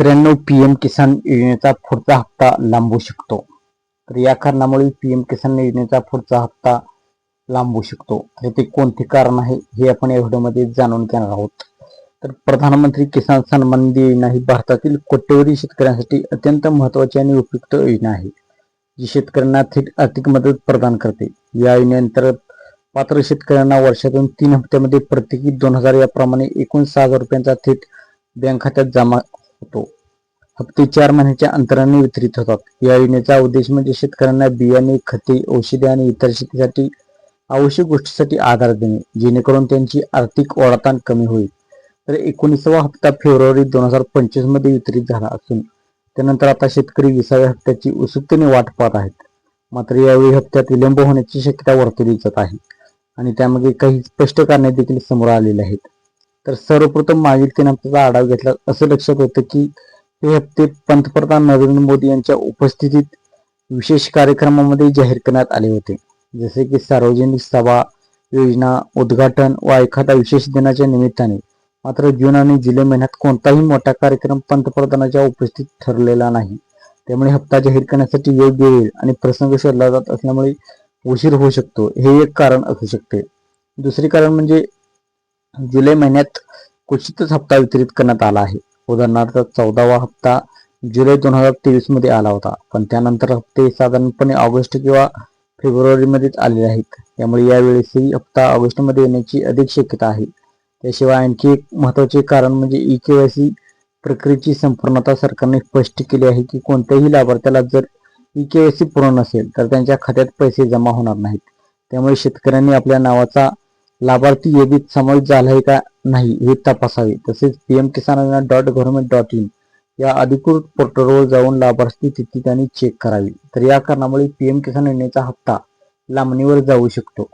शेतकऱ्यांना पीएम किसान योजनेचा पुढचा हप्ता लांबू शकतो. तर या कारणामुळे पीएम किसान योजनेचा पुढचा हप्ता लांबू शकतो. तर ते कोणते कारण आहे हे आपण या व्हिडिओमध्ये जाणून घेणार आहोत. तर प्रधानमंत्री किसान सन्मान निधी योजना ही भारतातील कोट्यवधी शेतकऱ्यांसाठी अत्यंत महत्वाची आणि उपयुक्त योजना आहे जी शेतकऱ्यांना थेट आर्थिक मदत प्रदान करते. या योजनेअंतर्गत पात्र शेतकऱ्यांना वर्षातून तीन हप्त्यामध्ये प्रत्येकी दोन हजार याप्रमाणे एकूण सहा हजार रुपयांचा थेट बँक खात्यात जमा होतो. हप्ते चार महिन्याच्या अंतराने वितरित होतात. या योजनेचा उद्देश म्हणजे शेतकऱ्यांना बियाणे खते औषधे आणि इतर शेतीसाठी आवश्यक गोष्टीसाठी आधार देणे जेणेकरून त्यांची आर्थिक ओढाताण कमी होईल. तर एकोणीसावा हप्ता फेब्रुवारी दोन हजार पंचवीसमध्ये वितरित झाला असून त्यानंतर आता शेतकरी विसाव्या हप्त्याची उत्सुकतेने वाट पाहत आहेत. मात्र यावेळी हप्त्यात विलंब होण्याची शक्यता वर्तवली जात आहे आणि त्यामध्ये काही स्पष्ट कारणे देखील समोर आलेली आहेत. तर सर्वप्रथम मागील तीन हप्त्याचा आढावा घेतला. असं लक्षात होतं की हे हप्ते पंतप्रधान नरेंद्र मोदी यांच्या उपस्थितीत विशेष कार्यक्रमामध्ये जाहीर करण्यात आले होते. जसे की सार्वजनिक सभा योजना उद्घाटन व एखाद्या विशेष दिनाच्या निमित्ताने. मात्र जून आणि जुलै महिन्यात कोणताही मोठा कार्यक्रम पंतप्रधानाच्या उपस्थित ठरलेला नाही. त्यामुळे हप्ता जाहीर करण्यासाठी योग्य वेळ आणि प्रसंग शोधला जात असल्यामुळे उशीर होऊ शकतो. हे एक कारण असू शकते. दुसरे कारण म्हणजे जुलै महिन्यात क्वचितच हप्ता वितरित करण्यात आला आहे. उदाहरणार्थ चौदावा हप्ता जुलै दोन हजार तेवीसमध्ये आला होता. पण त्यानंतर हप्ते साधारणपणे ऑगस्ट किंवा फेब्रुवारी मध्येच आलेले आहेत. त्यामुळे यावेळेसही हप्ता ऑगस्टमध्ये येण्याची अधिक शक्यता आहे. त्याशिवाय आणखी एक महत्त्वाचे कारण म्हणजे ई केवायसी प्रक्रियेची संपूर्णता सरकारने स्पष्ट केली आहे की कोणत्याही लाभार्थ्याला जर ई केवायसी पूर्ण नसेल तर त्यांच्या खात्यात पैसे जमा होणार नाहीत. त्यामुळे शेतकऱ्यांनी आपल्या नावाचा लाभार्थी यादीत समावेश झाला आहे का नाही हे तपासावे. तसेच पीएम किसान योजना डॉट गव्हर्नमेंट डॉट इन या अधिकृत पोर्टलवर जाऊन लाभार्थी स्थिती त्यांनी चेक करावी. तर या कारणामुळे पीएम किसान योजनेचा हप्ता लांबणीवर जाऊ शकतो.